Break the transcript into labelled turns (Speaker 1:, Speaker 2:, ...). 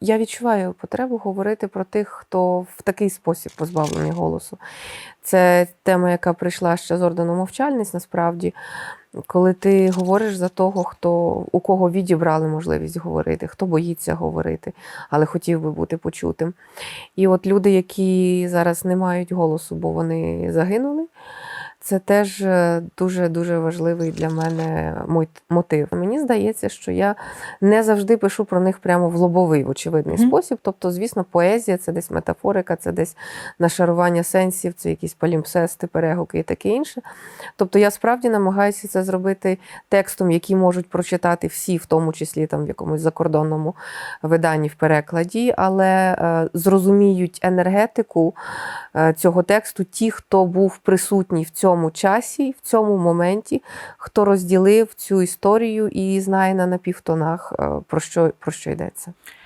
Speaker 1: я відчуваю потребу говорити про тих, хто в такий спосіб позбавлений голосу. Це тема, яка прийшла ще з ордену мовчальність, насправді, коли ти говориш за того, хто у кого відібрали можливість говорити, хто боїться говорити, але хотів би бути почутим. І от люди, які зараз не мають голосу, бо вони загинули. Це теж дуже дуже важливий для мене мотив. Мені здається, що я не завжди пишу про них прямо в лобовий, в очевидний
Speaker 2: Мгм.
Speaker 1: спосіб. Тобто, звісно, поезія це десь метафорика, це десь нашарування сенсів, це якісь палімпсести, перегуки і таке інше. Тобто, я справді намагаюся це зробити текстом, який можуть прочитати всі, в тому числі там в якомусь закордонному виданні в перекладі, але е, зрозуміють енергетику цього тексту ті, хто був присутній в цьому часі, в цьому моменті, хто розділив цю історію і знає на напівтонах, е, про що, про що йдеться.